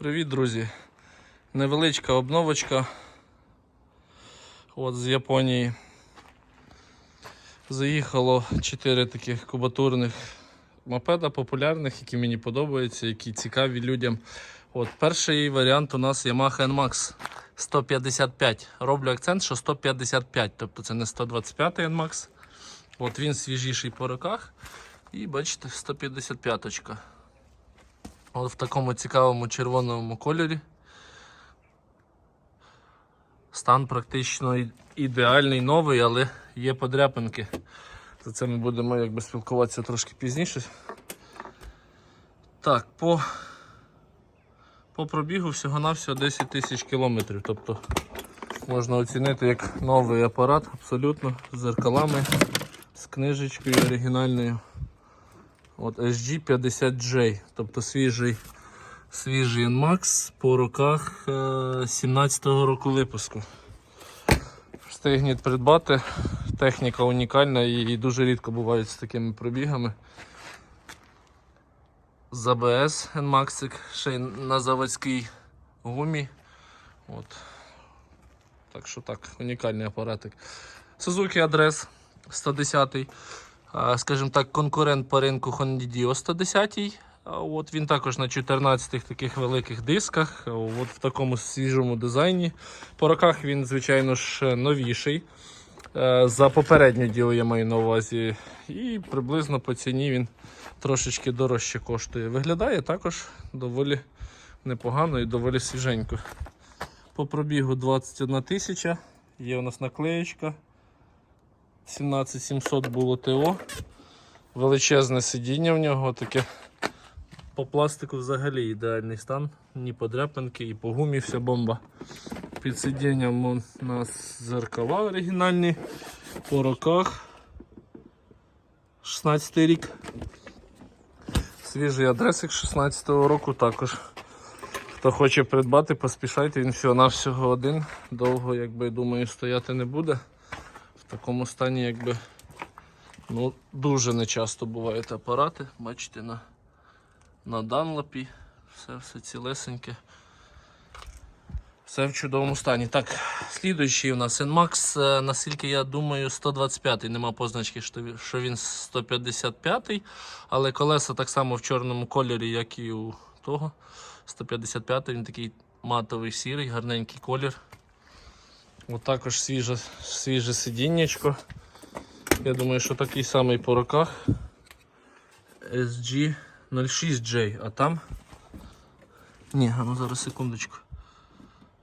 Привіт, друзі! Невеличка обновочка от з Японії. Заїхало 4 таких кубатурних мопеда популярних, які мені подобаються, які цікаві людям. От Перший варіант у нас Yamaha NMAX 155. Роблю акцент, що 155, тобто це не 125 NMAX. От він свіжіший по роках. І бачите, 155 -очка. От в такому цікавому червоному кольорі. Стан практично ідеальний, новий, але є подряпинки. За це ми будемо якби спілкуватися трошки пізніше. Так, по, по пробігу всього-навсього 10 тисяч кілометрів. Тобто можна оцінити як новий апарат абсолютно з зеркалами, з книжечкою оригінальною. От SG50J, тобто свіжий, свіжий NMAX по роках е, 17-го року випуску. Встигніть придбати. Техніка унікальна і дуже рідко бувають з такими пробігами. З ABS NMAX, ще й на заводській гумі. От. Так що так, унікальний апаратик. Suzuki Адрес 110 а, скажімо так, конкурент по ринку Honda Dio 110. А От він також на 14 таких великих дисках, от в такому свіжому дизайні. По роках він, звичайно ж, новіший. Е, За попередню діло я маю на увазі. І приблизно по ціні він трошечки дорожче коштує. Виглядає також доволі непогано і доволі свіженько. По пробігу 21 тисяча. Є у нас наклеєчка. 17700 було ТО. Величезне сидіння в нього таке. По пластику взагалі ідеальний стан. Ні подряпинки, і по гумі вся бомба. Під сидінням у нас зеркала оригінальні. По роках. 16 рік. Свіжий адресик 16-го року також. Хто хоче придбати, поспішайте, він всього-навсього один. Довго, якби думаю, стояти не буде в такому стані, якби ну, дуже нечасто бувають апарати. Бачите, на, на данлапі все, все цілесеньке. Все в чудовому стані. Так, слідуючий у нас NMAX, е, наскільки я думаю, 125-й. Нема позначки, що він- що він 155 але колеса так само в чорному кольорі, як і у того. 155 він такий матовий сірий, гарненький колір. От також свіже, свіже сидіннячко. Я думаю, що такий самий по роках. SG06J, а там. Ні, а ну зараз секундочку.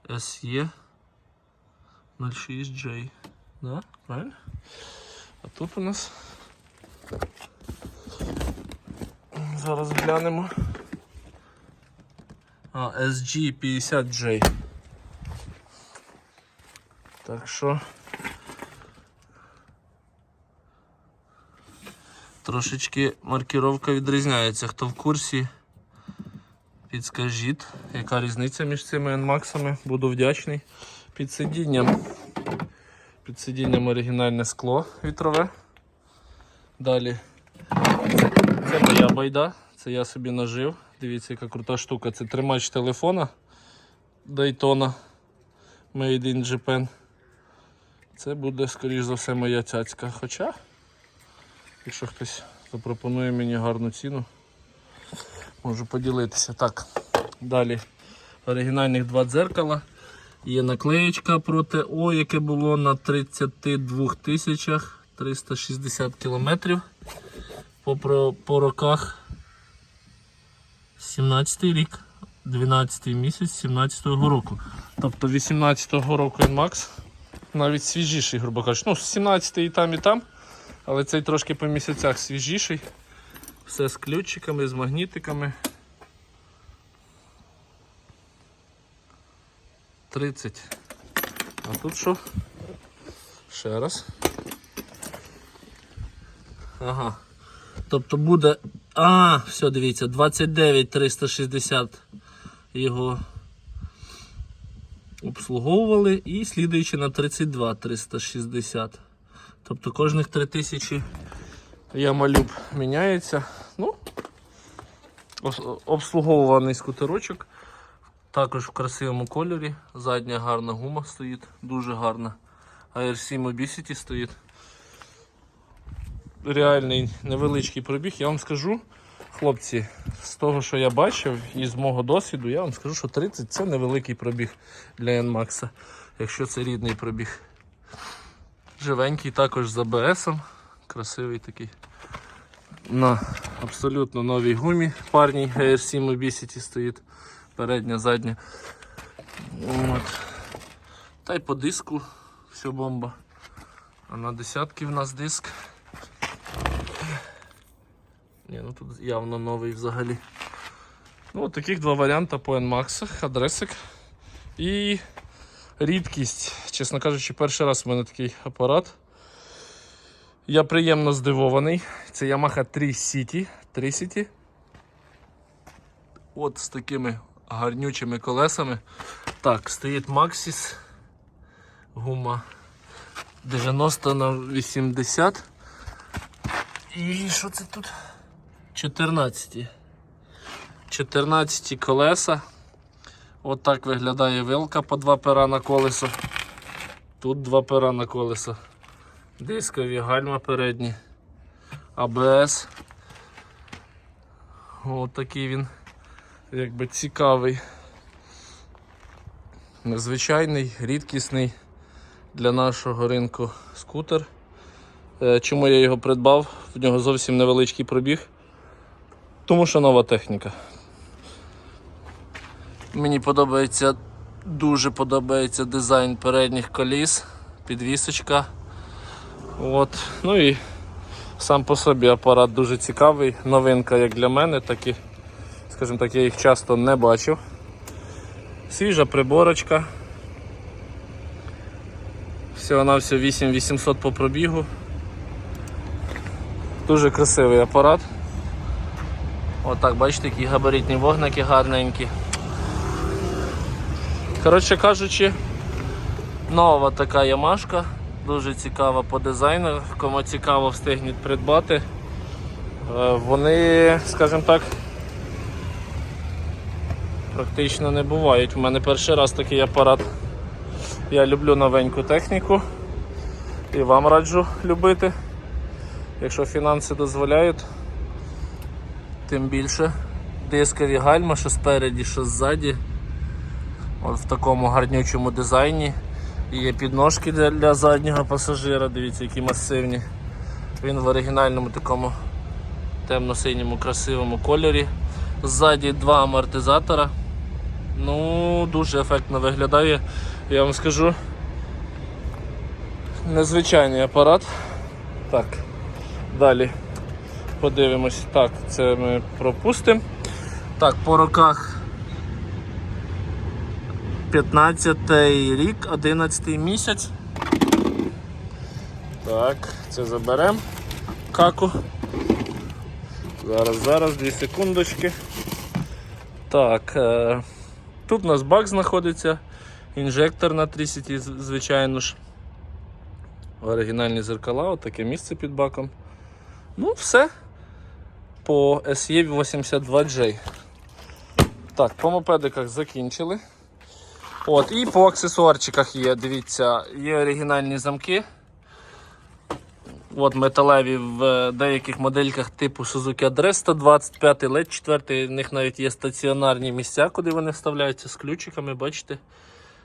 SE 06J. Да? Правильно? А тут у нас. Зараз глянемо. А, SG50J. Так що трошечки маркіровка відрізняється. Хто в курсі, підскажіть, яка різниця між цими NMAX. Буду вдячний. Під сидінням. Під сидінням оригінальне скло вітрове. Далі. Це, моя байда, це я собі нажив. Дивіться, яка крута штука. Це тримач телефона Daytona Made in Japan. Це буде, скоріш за все, моя цяцька. Хоча, якщо хтось запропонує мені гарну ціну, можу поділитися. Так, далі оригінальних два дзеркала. Є наклеєчка проти О, яке було на 32 тисячах 360 кілометрів. По, про- по роках 17 рік, 12 місяць 17-го року. Тобто 18-го року NMAX навіть свіжіший, грубо кажучи. Ну, 17-й і там, і там, але цей трошки по місяцях свіжіший. Все з ключиками, з магнітиками. 30. А тут що? Ще раз. Ага. Тобто буде. А, все, дивіться, 29 360 його обслуговували і слідуючи на 32 360. Тобто кожних 3000 ямалюб міняється. Ну, обслуговуваний скутерочок. Також в красивому кольорі. Задня гарна гума стоїть, дуже гарна. AR7 Obesity стоїть. Реальний невеличкий пробіг. Я вам скажу, хлопці, з того, що я бачив і з мого досвіду, я вам скажу, що 30 це невеликий пробіг для NMAX, якщо це рідний пробіг. Живенький також з ABS. Красивий такий. На абсолютно новій гумі парній AR7 Obesity стоїть. Передня, задня. От. Та й по диску все бомба. А на десятки в нас диск. Ні, ну тут явно новий взагалі. Ну, от таких два варіанти по NMAX, адресик. І рідкість. Чесно кажучи, перший раз в мене такий апарат. Я приємно здивований. Це Yamaha 3 City. 3 City. От з такими гарнючими колесами. Так, стоїть Maxis. Гума 90 на 80. І що це тут? 14. 14 колеса. От так виглядає вилка по два пера на колесо. Тут два пера на колесо. Дискові гальма передні. АБС. От такий він якби цікавий. Незвичайний, рідкісний для нашого ринку скутер. Е, Чому я його придбав? В нього зовсім невеличкий пробіг. Тому що нова техніка. Мені подобається, дуже подобається дизайн передніх коліс, підвісочка. От. Ну і сам по собі апарат дуже цікавий. Новинка як для мене, так і, скажімо так, я їх часто не бачив. Свіжа приборочка. Всього на все 8800 по пробігу. Дуже красивий апарат. Отак, бачите, які габаритні вогники гарненькі. Коротше кажучи, нова така ямашка, дуже цікава по дизайну. Кому цікаво встигніть придбати. Е, Вони, скажімо так, практично не бувають. У мене перший раз такий апарат. Я люблю новеньку техніку і вам раджу любити. Якщо фінанси дозволяють, тим більше дискові гальма, що спереді, що ззаді. От в такому гарнючому дизайні. І є підножки для, для заднього пасажира, дивіться, які масивні. Він в оригінальному такому темно-синьому красивому кольорі. Ззаді два амортизатора. Ну, дуже ефектно виглядає. Я вам скажу. Незвичайний апарат. Так, далі подивимось. Так, це ми пропустимо. Так, по роках 15 рік, 11 місяць. Так, це заберемо каку. Зараз, зараз, 2 секундочки. Так, е, тут у нас бак знаходиться, інжектор на 30, звичайно ж. Оригінальні зеркала, отаке місце під баком. Ну, все. По E SE82J. Так, по мопедиках закінчили. От, і по аксесуарчиках є, дивіться, є оригінальні замки. От металеві в деяких модельках типу Suzuki Address 125, LED 4, в них навіть є стаціонарні місця, куди вони вставляються з ключиками, бачите,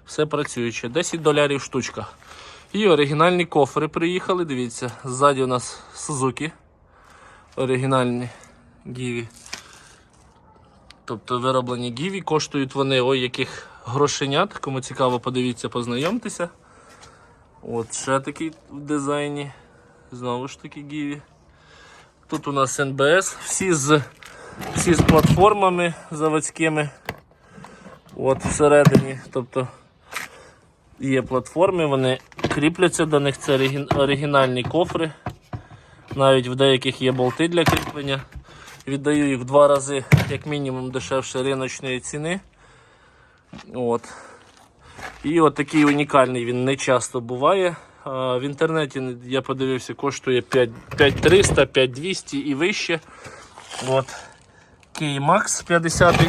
все працююче. 10 долярів штучка. І оригінальні кофри приїхали, дивіться, ззаді у нас Suzuki. Оригінальні Гіві. Тобто вироблені гіві, коштують вони ой яких грошенят. Кому цікаво, подивіться, познайомтеся. От ще такий в дизайні. Знову ж таки гіві. Тут у нас НБС, всі з, всі з платформами заводськими. От всередині. Тобто є платформи, вони кріпляться до них, це оригінальні кофри. Навіть в деяких є болти для кріплення. Віддаю їх в два рази, як мінімум, дешевше риночної ціни. От. І от такий унікальний він не часто буває. В інтернеті я подивився, коштує 5300, 5200 і вище. От. K-Max 50.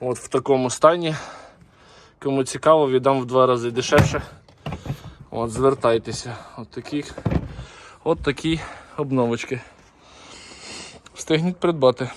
От в такому стані. Кому цікаво, віддам в два рази дешевше. От, звертайтеся. От такі, от такі обновочки. Встигніть придбати.